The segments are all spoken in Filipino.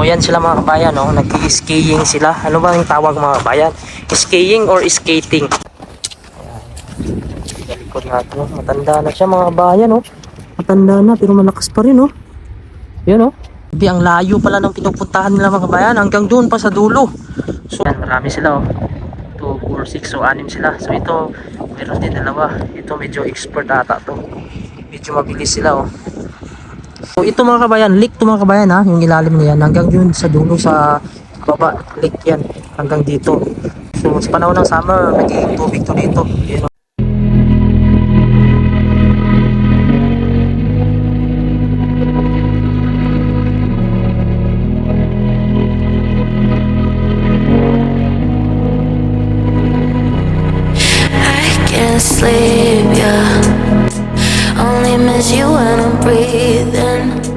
O yan sila mga kabayan, no? nag-skiing sila. Ano ba yung tawag mga kabayan? Skiing or skating? Ayan. Sa likod natin, no? matanda na siya mga kabayan. No? Matanda na pero malakas pa rin. No? Yun, no? Grabe, ang layo pala ng pinupuntahan nila mga kabayan. Hanggang doon pa sa dulo. So, yan, marami sila. Oh. 2, 4, 6, so 6 sila. So ito, meron din dalawa. Ito medyo expert ata to. Medyo mabilis sila. Oh. So ito mga kabayan, lake to mga kabayan ha, yung ilalim niyan hanggang yun sa dulo sa baba, lake yan hanggang dito. So sa panahon ng summer, nagiging tubig to dito. same as you when I'm breathing.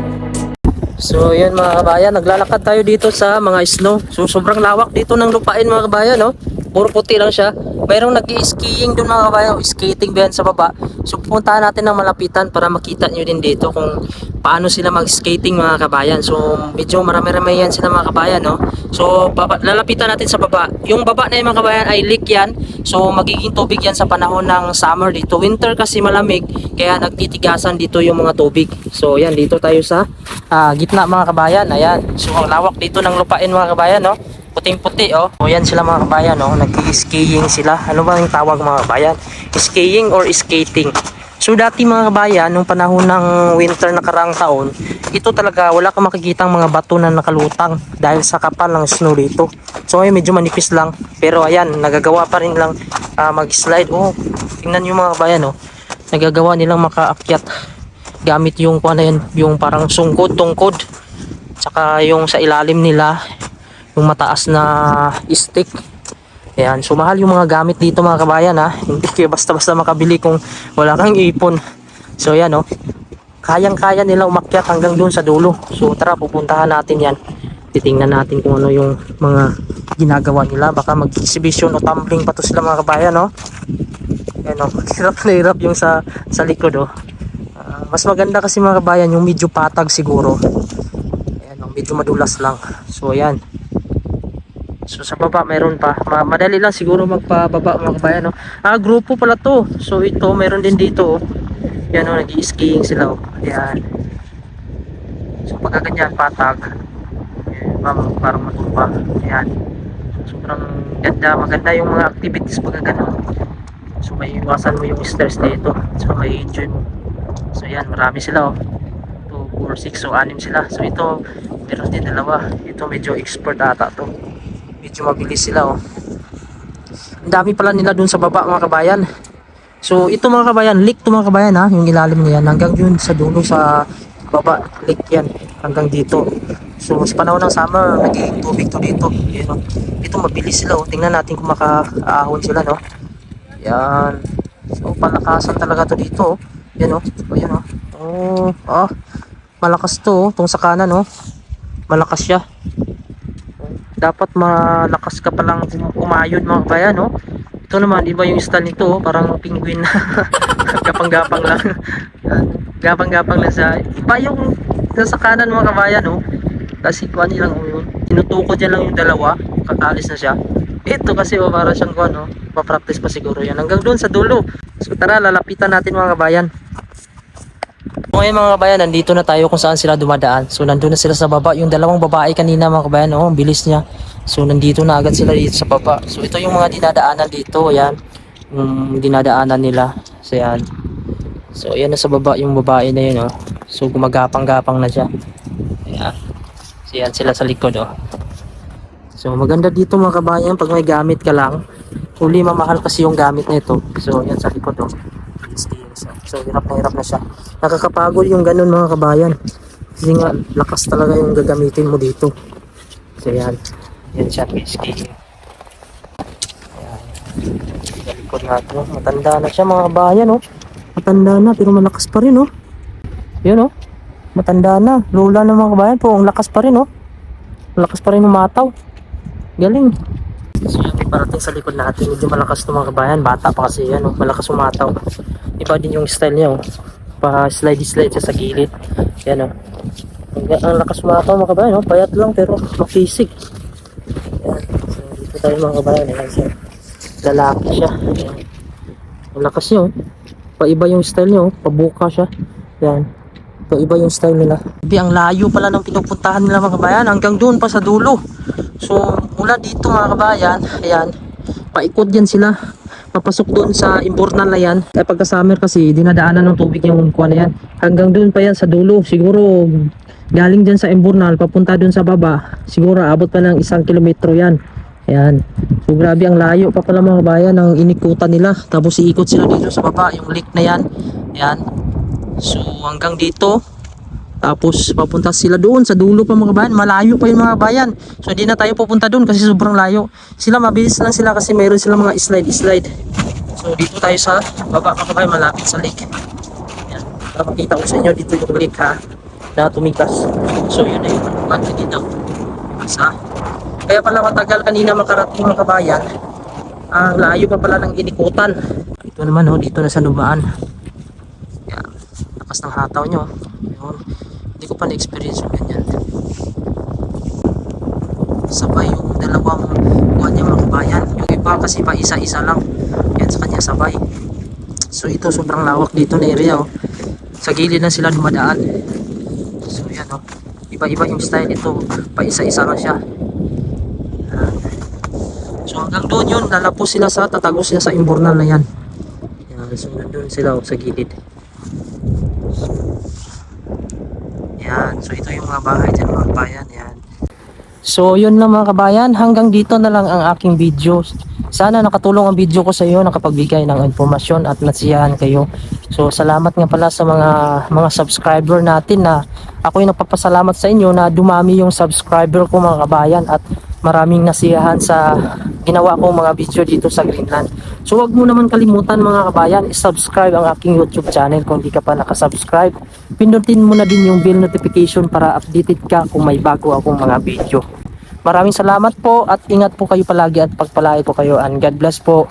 So yun mga kabayan, naglalakad tayo dito sa mga snow. So sobrang lawak dito ng lupain mga kabayan, no? Puro puti lang siya. Mayroong nag-skiing doon mga kabayan, skating ba yan sa baba. So pupuntahan natin ng malapitan para makita nyo din dito kung paano sila mag-skating mga kabayan. So medyo marami-rami yan sila mga kabayan, no? So baba, lalapitan natin sa baba. Yung baba na yung mga kabayan ay lake yan. So magiging tubig yan sa panahon ng summer dito. Winter kasi malamig, kaya nagtitigasan dito yung mga tubig. So yan, dito tayo sa ah, gitna mga kabayan. Ayan. So ang lawak dito ng lupain mga kabayan, no? Puting-puti, oh. O yan sila mga kabayan, no? Nag-skiing sila. Ano ba yung tawag mga kabayan? Skiing or skating? So dati mga kabayan, nung panahon ng winter na karang taon, ito talaga wala kang makikitang mga bato na nakalutang dahil sa kapal ng snow dito. So ngayon medyo manipis lang, pero ayan, nagagawa pa rin lang ah, mag-slide. Oh, tingnan nyo mga kabayan, oh. Nagagawa nilang makaakyat gamit yung kuha na yun, yung parang sungkod, tungkod. Tsaka yung sa ilalim nila, yung mataas na stick. Ayan, so mahal yung mga gamit dito mga kabayan ha. Hindi kayo basta-basta makabili kung wala kang ipon. So yan oh. Kayang-kaya nila umakyat hanggang doon sa dulo. So tara, pupuntahan natin yan. Titingnan natin kung ano yung mga ginagawa nila. Baka mag-exhibition o tumbling pa to sila mga kabayan no. Ayan oh, hirap na hirap yung sa, sa likod oh. Mas maganda kasi mga kabayan yung medyo patag siguro. Ayan medyo madulas lang. So ayan. So sa baba meron pa. Ma madali lang siguro magpababa mga kabayan. No? Ah, grupo pala to. So ito meron din dito. Oh. Yan oh, nag-skiing sila. Oh. Ayan. So pagka ganyan patag. Ayan, parang matumba. Ayan. Sobrang ganda, maganda yung mga activities pagka ganun. So may iwasan mo yung stress dito. So may enjoy mo. So yan, marami sila oh. 2, 4, 6, so 6 sila. So ito, meron din dalawa. Ito medyo expert ata to medyo mabilis sila oh. Ang dami pala nila dun sa baba mga kabayan. So ito mga kabayan, lake to mga kabayan ha, yung ilalim niyan hanggang yun sa dulo sa baba, lake yan hanggang dito. So sa panahon ng summer, nagiging tubig to dito. Yan, oh. Ito mabilis sila oh. Tingnan natin kung makaahon sila no. Yan. So palakasan talaga to dito oh. Yan oh. Oh yan oh. Oh, ah. Malakas to oh, tong sa kanan oh. Malakas siya. Dapat malakas ka palang kumayod mga kabayan no ito naman iba yung style nito parang penguin na gapang-gapang lang. Gapang-gapang lang sa iba yung nasa kanan mga kabayan no kasi kuha nilang um, tinutukod niya lang yung dalawa kakalis na siya. Ito kasi para siyang kuha no papractice pa siguro yan. Hanggang doon sa dulo. So tara lalapitan natin mga kabayan So ngayon mga kabayan, nandito na tayo kung saan sila dumadaan. So nandun na sila sa baba. Yung dalawang babae kanina mga kabayan, oh, ang bilis niya. So nandito na agad sila dito sa baba. So ito yung mga dinadaanan dito, ayan. Yung dinadaanan nila. So yan. So ayan na sa baba yung babae na yun, oh. So gumagapang-gapang na siya. Ayan. So yan sila sa likod, oh. So maganda dito mga kabayan pag may gamit ka lang. Uli mamahal kasi yung gamit na ito. So yan sa likod, oh. So hirap na hirap na siya. Nakakapagod yung ganun mga kabayan. Kasi nga lakas talaga yung gagamitin mo dito. So yan. Yan siya basically. Ayan. Likod natin. oh. Matanda na siya mga kabayan oh. Matanda na pero malakas pa rin oh. Yun oh. Matanda na. Lola na mga kabayan po. Ang lakas pa rin oh. Malakas pa rin umataw. Galing. So parating sa likod natin. Medyo malakas to mga kabayan. Bata pa kasi yan. Oh. Malakas umataw. Iba din yung style niya. Oh. Pa slide slide sa gilid. Yan oh. Ang, lakas mga mga kabayan, no? payat lang pero makisig. Yan. So, dito tayo mga kabayan. Ayan, so, lalaki siya. Ayan. Ang lakas niya, oh. Paiba yung style niya, oh. pabuka siya. Yan. Paiba yung style nila. Ibi, ang layo pala ng pinupuntahan nila mga kabayan. Hanggang doon pa sa dulo. So, mula dito mga kabayan, ayan, paikot yan sila. Papasok doon sa imbornal na yan. Kaya pagka summer kasi, dinadaanan ng tubig yung kuha na yan. Hanggang doon pa yan sa dulo. Siguro, galing dyan sa imbornal, papunta doon sa baba. Siguro, abot pa ng isang kilometro yan. Ayan. So, grabe ang layo pa pala mga kabayan ng inikutan nila. Tapos iikot sila dito sa baba, yung lake na yan. Ayan. So, hanggang dito, tapos papunta sila doon sa dulo pa mga bayan. Malayo pa yung mga bayan. So hindi na tayo pupunta doon kasi sobrang layo. Sila mabilis lang sila kasi mayroon silang mga slide-slide. So dito tayo sa baba mga bayan malapit sa lake. Yan. Para makita ko sa inyo dito yung lake ha na tumigas. So yun na yung pagpapag dito. Isa. Kaya pala matagal kanina makarating mga kabayan. Ang layo pa pala ng inikutan. Ito naman oh, dito na sa lubaan. Yan. Lakas ng hataw nyo. Yun. Pa na-experience yung ganyan. Sabay yung dalawang buwan niya mga kabayan. Yung iba kasi pa isa-isa lang. Yan sa kanya sabay. So ito sobrang lawak dito na area oh. Sa gilid na sila dumadaan. So yan oh. Iba-iba yung style ito. Pa isa-isa lang siya. So hanggang doon yun, lalapos sila sa, tatago sila sa imbornal na yan. Yan, so nandun sila oh, sa gilid. Yan. So ito yung mga bahay dyan mga kabayan. Yan. So yun lang mga kabayan. Hanggang dito na lang ang aking video. Sana nakatulong ang video ko sa iyo, nakapagbigay ng informasyon at nasiyahan kayo. So salamat nga pala sa mga mga subscriber natin na ako'y nagpapasalamat sa inyo na dumami yung subscriber ko mga kabayan at maraming nasiyahan sa ginawa kong mga video dito sa Greenland. So wag mo naman kalimutan mga kabayan, i-subscribe ang aking YouTube channel kung di ka pa nakasubscribe. Pindutin mo na din yung bell notification para updated ka kung may bago akong mga video. Maraming salamat po at ingat po kayo palagi at pagpalain po kayo and God bless po.